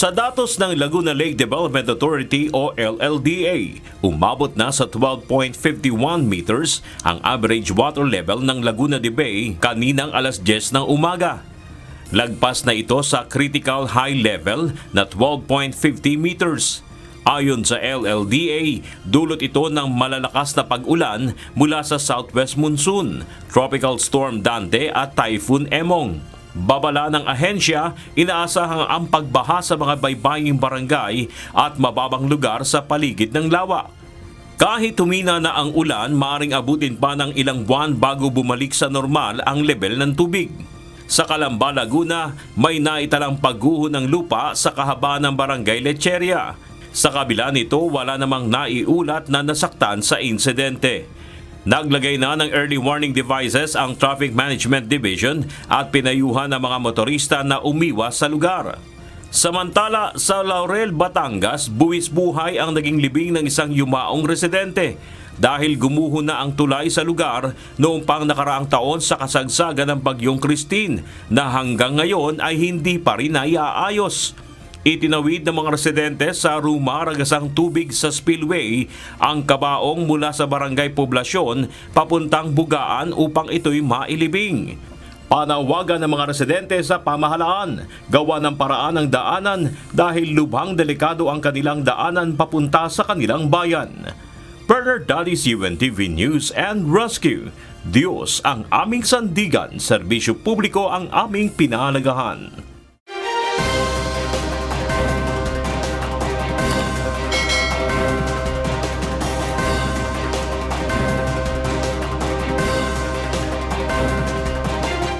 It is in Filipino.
Sa datos ng Laguna Lake Development Authority o LLDA, umabot na sa 12.51 meters ang average water level ng Laguna de Bay kaninang alas 10 ng umaga. Lagpas na ito sa critical high level na 12.50 meters. Ayon sa LLDA, dulot ito ng malalakas na pag-ulan mula sa southwest monsoon, tropical storm Dante at typhoon Emong. Babala ng ahensya, inaasahang ang pagbaha sa mga baybaying barangay at mababang lugar sa paligid ng lawa. Kahit humina na ang ulan, maaring abutin pa ng ilang buwan bago bumalik sa normal ang level ng tubig. Sa Calamba, Laguna, may naitalang pagguho ng lupa sa kahabaan ng barangay Lecheria. Sa kabila nito, wala namang naiulat na nasaktan sa insidente. Naglagay na ng early warning devices ang Traffic Management Division at pinayuhan ng mga motorista na umiwas sa lugar. Samantala, sa Laurel, Batangas, buwis buhay ang naging libing ng isang yumaong residente dahil gumuho na ang tulay sa lugar noong pang nakaraang taon sa kasagsagan ng bagyong Christine na hanggang ngayon ay hindi pa rin naiaayos. Itinawid ng mga residente sa rumaragasang tubig sa spillway ang kabaong mula sa barangay poblasyon papuntang bugaan upang ito'y mailibing. Panawagan ng mga residente sa pamahalaan, gawa ng paraan ng daanan dahil lubhang delikado ang kanilang daanan papunta sa kanilang bayan. Bernard Daddy's UNTV News and Rescue. Diyos ang aming sandigan, serbisyo publiko ang aming pinalagahan.